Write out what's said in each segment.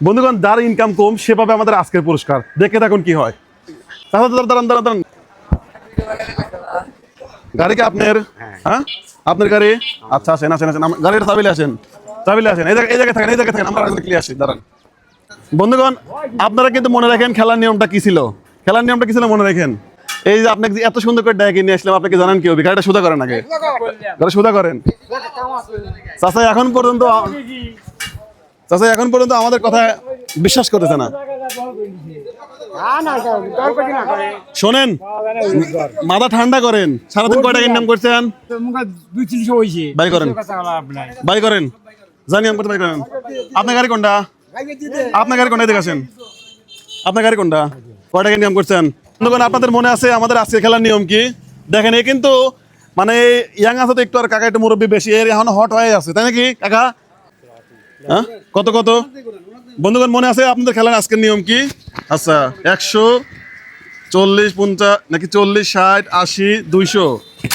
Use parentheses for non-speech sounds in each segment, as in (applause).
বন্ধুগণ যার ইনকাম কম সে পাবে আমাদের আজকের পুরস্কার। দেখে দেখুন কি হয়। দাঁড়ান দাঁড়ান দাঁড়ান দাঁড়ান দাঁড়ান। গাড়ি কি আপনার? হ্যাঁ। আপনার গাড়ি? আচ্ছা আসেন আসেন আসেন। গাড়িটা চাবিলে আসেন। চাবিলে আসেন। এই জায়গায় এই জায়গায় থাকেন এই জায়গায় থাকেন। আমরা ক্লিয়ার আসি দাঁড়ান। বন্ধুগণ আপনারা কিন্তু মনে রাখেন খেলার নিয়মটা কি ছিল? খেলার নিয়মটা কি ছিল মনে রাখেন? এই যে আপনাকে এত সুন্দর করে ডাকে নিয়ে আসলাম আপনাকে জানেন কি হবে গাড়িটা সুদা করেন আগে। গাড়ি সুদা করেন। চাচা এখন পর্যন্ত চাচা, এখন পর্যন্ত আমাদের কথা বিশ্বাস করতেছে না। শোনেন, মাথা ঠান্ডা করেন। সারাদিন কয় টাকা ইনকাম করছেন? বাই করেন। বাই করেন। জানি আমি বাই করেন। আপনার গাড়ি কোনটা? আপনার গাড়ি কোনটা দেখে আপনার গাড়ি কোনটা? কয় ইনকাম করছেন? আপনাদের মনে আছে আমাদের আজকে খেলার নিয়ম কি? দেখেন, এ কিন্তু মানে ইয়াং আছে তো একটু আর কাকা একটু মুরব্বী বেশি, এর এখন হট হয়ে আছে, তাই নাকি, কাকা? হ্যাঁ? কত কত? বন্ধুগণ মনে আছে আপনাদের খেলার আজকের নিয়ম কি? আচ্ছা একশো চল্লিশ পঞ্চাশ নাকি চল্লিশ ষাট আশি দুইশো?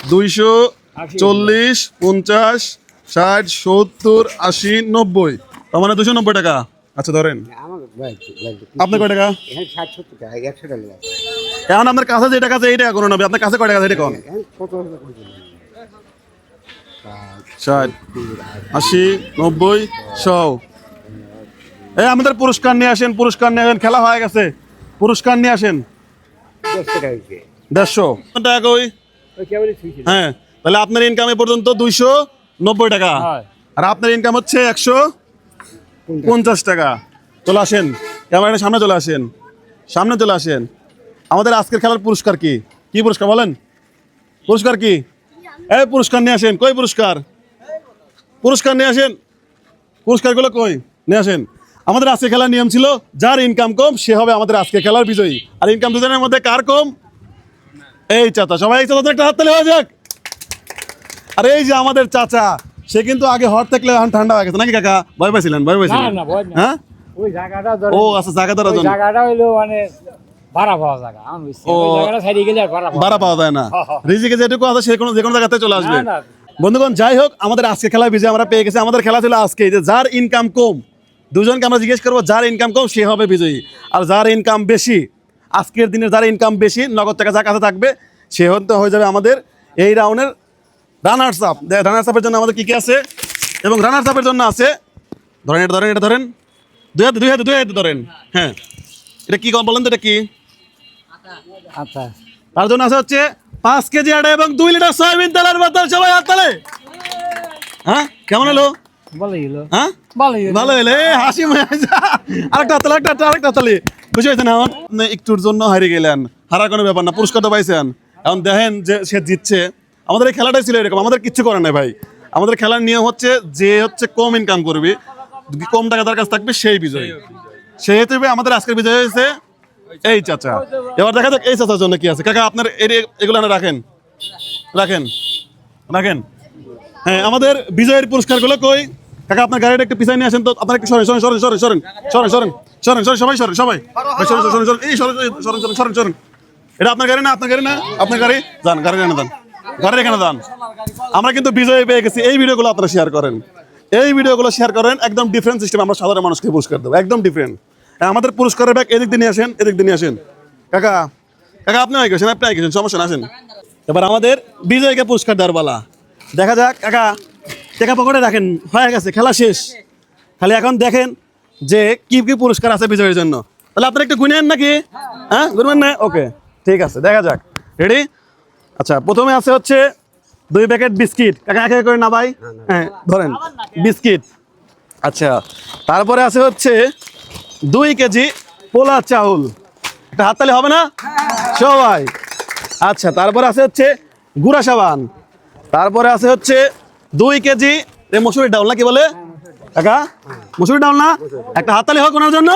দুইশো চল্লিশ পঞ্চাশ ষাট সত্তর আশি নব্বই। তার মানে দুশো নব্বই টাকা। আচ্ছা ধরেন। আপনার কয় টাকা? এখন আপনার কাছে যে টাকা আছে এই টাকা কোনো আপনার কাছে কয় টাকা আছে এটা কোন? ষাট আশি নব্বই শো এই আমাদের পুরস্কার নিয়ে আসেন পুরস্কার নিয়ে আসেন খেলা হয়ে গেছে। পুরস্কার নিয়ে আসেন। দেড়শো। টাকা কই? হ্যাঁ তাহলে আপনার ইনকাম এ পর্যন্ত দুইশো নব্বই টাকা। আর আপনার ইনকাম হচ্ছে একশো পঞ্চাশ টাকা। চলে আসেন ক্যামেরার সামনে চলে আসেন সামনে চলে আসেন। আমাদের আজকের খেলার পুরস্কার কি? কি পুরস্কার বলেন? পুরস্কার কি? এই পুরস্কার নিয়ে আসেন। কই পুরস্কার? পুরস্কার নিয়ে আসেন। পুরস্কারগুলো কই? নিয়ে আসেন। আমাদের আজকে খেলার নিয়ম ছিল যার ইনকাম কম সে হবে আমাদের আজকে খেলার বিজয়ী। আর ইনকাম দুজনের মধ্যে কার কম? এই চাচা সবাই এই চাচা একটা হাততালি হয়ে যাক। আর এই যে আমাদের চাচা সে কিন্তু আগে হট থাকলে এখন ঠান্ডা হয়ে গেছে। নাকি কাকা? ভয় পাইছিলেন ভয় পাইছিলেন। না, ভয় না। হ্যাঁ? জায়গাটা ও আচ্ছা জায়গা দেওয়ার জায়গাটা হইল মানে ভাড়া পাওয়া জায়গা আমি বুঝছি ও। ওই জায়গাটা সাইডে গেলে আর ভাড়া ভাড়া পাওয়া যায় না। (laughs) রিজিকে যেটুকু আছে সে কোনো যে কোনো জায়গাতে চলে আসবে। বন্ধুগণ যাই হোক আমাদের আজকে খেলা বিজয় আমরা পেয়ে গেছি। আমাদের খেলা ছিল আজকে। যে যার ইনকাম কম দুজনকে আমরা জিজ্ঞেস করব যার ইনকাম কম সে হবে বিজয়ী। আর যার ইনকাম বেশি আজকের দিনে যার ইনকাম বেশি নগদ টাকা যার কাছে থাকবে সে হতে হয়ে যাবে আমাদের এই রাউন্ডের রানার্স আপ রানার্স আপের জন্য আমাদের কি কি আছে? এবং রানার্স আপের জন্য আছে ধরেন এটা ধরেন এটা ধরেন। দুই হাতে দুই হাতে দুই হাতে ধরেন। হ্যাঁ। এটা কি কম বলেন তো এটা কি? আচ্ছা। তার জন্য আছে হচ্ছে পাঁচ কেজি আটা এবং দুই লিটার সয়াবিন তেলের বোতল সবাই হাত তালে। হ্যাঁ? কেমন হলো হ্যাঁ? ভালোই ভালো হলে হাসি আরেকটা হাততালি আরেকটা আরেকটা হাততালি খুশি হয়েছেন এখন? একটুর জন্য হারিয়ে গেলেন। হারার কোনো ব্যাপার না পুরস্কার তো পাইছেন। এখন দেখেন যে সে জিতছে। আমাদের এই খেলাটাই ছিল এরকম আমাদের কিচ্ছু নাই ভাই। আমাদের খেলার নিয়ম হচ্ছে যে হচ্ছে কম ইনকাম করবে কম টাকা তার কাছে থাকবে সেই বিজয়ী। সেই হিসেবে আমাদের আজকের বিজয় হয়েছে এই চাচা এবার দেখা যাক এই চাচার জন্য কি আছে কাকা আপনার এগুলো না রাখেন রাখেন রাখেন হ্যাঁ আমাদের বিজয়ের পুরস্কারগুলো কই কাকা আপনার গাড়িটা একটু পিছায় নিয়ে আসেন তো আপনার একটু সরেন সরেন সরেন সরেন সরেন সরেন সরেন সরেন সরেন সবাই সরেন সবাই সরেন সরেন সরেন এই সরেন সরেন সরেন সরেন সরেন সরেন এটা আপনার গাড়ি না আপনার গাড়ি না আপনার গাড়ি যান গাড়ি এনে দেন গাড়ি এখানে যান আমরা কিন্তু বিজয় পেয়ে গেছি এই ভিডিওগুলো আপনারা শেয়ার করেন এই ভিডিওগুলো শেয়ার করেন একদম ডিফারেন্ট সিস্টেম আমরা সাধারণ মানুষকে পুরস্কার দেবো একদম ডিফারেন্ট আমাদের পুরস্কারের ব্যাগ এদিক দিয়ে আসেন, এদিক দিয়ে আসেন। কাকা কাকা, আপনি আগে গেছেন আপনি আগে গেছেন সমস্যা আসেন। এবার আমাদের বিজয়কে পুরস্কার দেওয়ার পালা। দেখা যাক, কাকা, টাকা পকেটে রাখেন, হয়ে গেছে, খেলা শেষ। খালি এখন দেখেন যে কি কি পুরস্কার আছে বিজয়ের জন্য। তাহলে আপনারা একটু গুনেন নাকি? হ্যাঁ গুনবেন না? ওকে, ঠিক আছে, দেখা যাক। রেডি আচ্ছা প্রথমে আছে হচ্ছে দুই প্যাকেট বিস্কিট। কাকা, এক এক করে না ভাই হ্যাঁ ধরেন, বিস্কিট। আচ্ছা তারপরে আছে হচ্ছে দুই কেজি পোলা চাউল। একটা হাততালি হবে না? সবাই। আচ্ছা তারপরে আছে হচ্ছে গুড়া সাবান। তারপরে আছে হচ্ছে দুই কেজি মসুরি ডাউল না কি বলে? কাকা মসুরি ডাউল না? একটা হাততালি হোক ওনার জন্য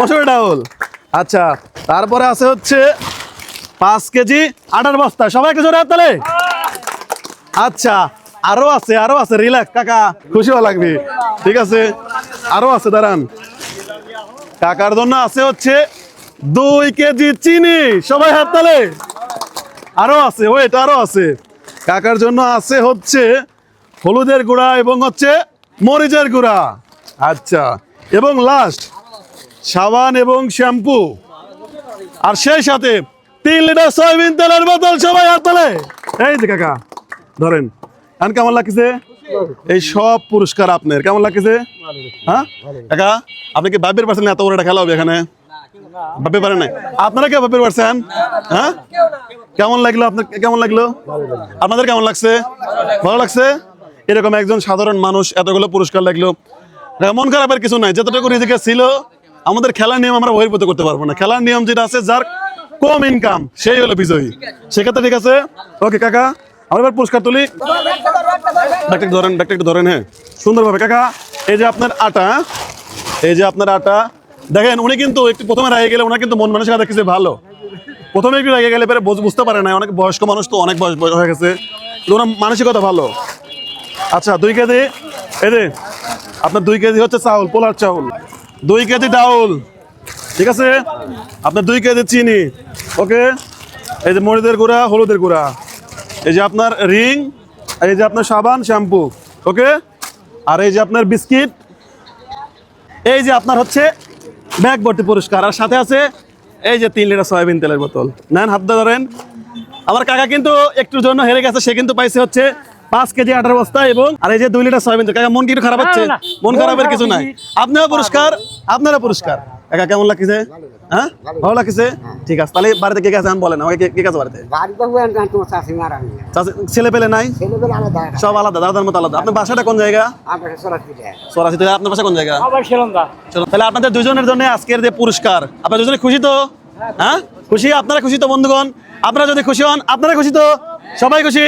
মসুরি ডাউল। আচ্ছা তারপরে আছে হচ্ছে পাঁচ কেজি আটার বস্তা। সবাই একটু জোরে হাততালি। আচ্ছা আরও আছে আরও আছে, রিল্যাক্স। কাকা, খুশি হওয়া লাগবে। ঠিক আছে, আরও আছে, দাঁড়ান। কাকার জন্য আছে হচ্ছে দুই কেজি চিনি। সবাই হাত তালে। আরও আছে, ওয়েট, আরও আছে। কাকার জন্য আছে হচ্ছে হলুদের গুঁড়া এবং হচ্ছে মরিচের গুঁড়া। আচ্ছা এবং লাস্ট সাবান এবং শ্যাম্পু। আর সেই সাথে তিন লিটার সয়াবিন তেলের বোতল সবাই হাত তোলে। এই যে কাকা, ধরেন। এখন কেমন লাগছে এই সব পুরস্কার আপনার কেমন লাগছে হ্যাঁ? কাকা আপনি কি ভাবতে পারছেন এত বড় একটা খেলা হবে এখানে? পারেন নাই? আপনারা কে ভাবতে পারছেন হ্যাঁ? কেমন লাগল আপনার কেমন লাগল? আপনাদের কেমন লাগছে? ভালো লাগছে? এরকম একজন সাধারণ মানুষ এতগুলো পুরস্কার লাগল। মন খারাপের কিছু নাই যতটুকু রিজিকে ছিল আমাদের খেলার নিয়ম আমরা বহির্ভূত করতে পারব না। খেলার নিয়ম যেটা আছে যার কম ইনকাম সেই হলো বিজয়ী। সেক্ষেত্রে ঠিক আছে? ওকে কাকা আমরা এবার পুরস্কার তুলি। ব্যাগটা ধরেন, ব্যাগটা একটু ধরেন হ্যাঁ। সুন্দরভাবে, কাকা, এই যে আপনার আটা? এই যে আপনার আটা, দেখেন, উনি কিন্তু একটু প্রথমে রাগে গেলে ওনার কিন্তু মন মানসিকতা কিছু ভালো। প্রথমে একটু রেগে গেলে পরে বুঝতে পারে না অনেক বয়স্ক মানুষ তো অনেক বয়স বয়স হয়ে গেছে। ওনার মানসিকতা ভালো। আচ্ছা দুই কেজি, এই যে, আপনার দুই কেজি হচ্ছে চাউল, পোলার চাউল। দুই কেজি ডাউল, ঠিক আছে? আপনার দুই কেজি চিনি, ওকে? এই যে মরিচের গুঁড়া, হলুদের গুঁড়া। এই যে আপনার রিং এই যে আপনার সাবান শ্যাম্পু ওকে? আর এই যে আপনার বিস্কিট এই যে আপনার হচ্ছে ব্যাগ ভর্তি পুরস্কার আর সাথে আছে এই যে তিন লিটার সয়াবিন তেলের বোতল। নেন হাত ধরেন। আমার কাকা কিন্তু একটুর জন্য হেরে গেছে সে কিন্তু পাইছে হচ্ছে পাঁচ কেজি আটার বস্তা এবং আর এই যে দুই লিটার সয়াবিন তেল। কাকা মন কি একটু খারাপ হচ্ছে। মন খারাপের কিছু নাই। আপনারও পুরস্কার আপনারও পুরস্কার কাকা কেমন লাগছে। হ্যাঁ? ভালো লাগছে। ঠিক আছে তাহলে বাড়িতে কে গেছে বলেন আমাকে কে- কে গেছে। বাড়িতে ছেলে পেলে নাই? সব আলাদা দাদার মতো আলাদা। আপনার বাসাটা কোন জায়গা? সরাসরি আপনার বাসা কোন জায়গা? তাহলে আপনাদের দুজনের জন্য আজকের যে পুরস্কার আপনার দুজনে খুশি তো? হ্যাঁ? খুশি? আপনারা খুশি তো বন্ধুগণ? আপনারা যদি খুশি হন আপনারা খুশি তো? সবাই খুশি?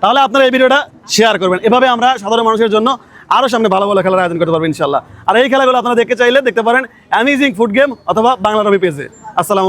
তাহলে আপনারা এই ভিডিওটা শেয়ার করবেন। এভাবে আমরা সাধারণ মানুষের জন্য আরও সামনে ভালো ভালো খেলার আয়োজন করতে পারবেন ইনশাল্লাহ আর এই খেলাগুলো আপনারা দেখতে চাইলে দেখতে পারেন অ্যামেজিং ফুড গেম অথবা বাংলা রবি পেজে আসসালাম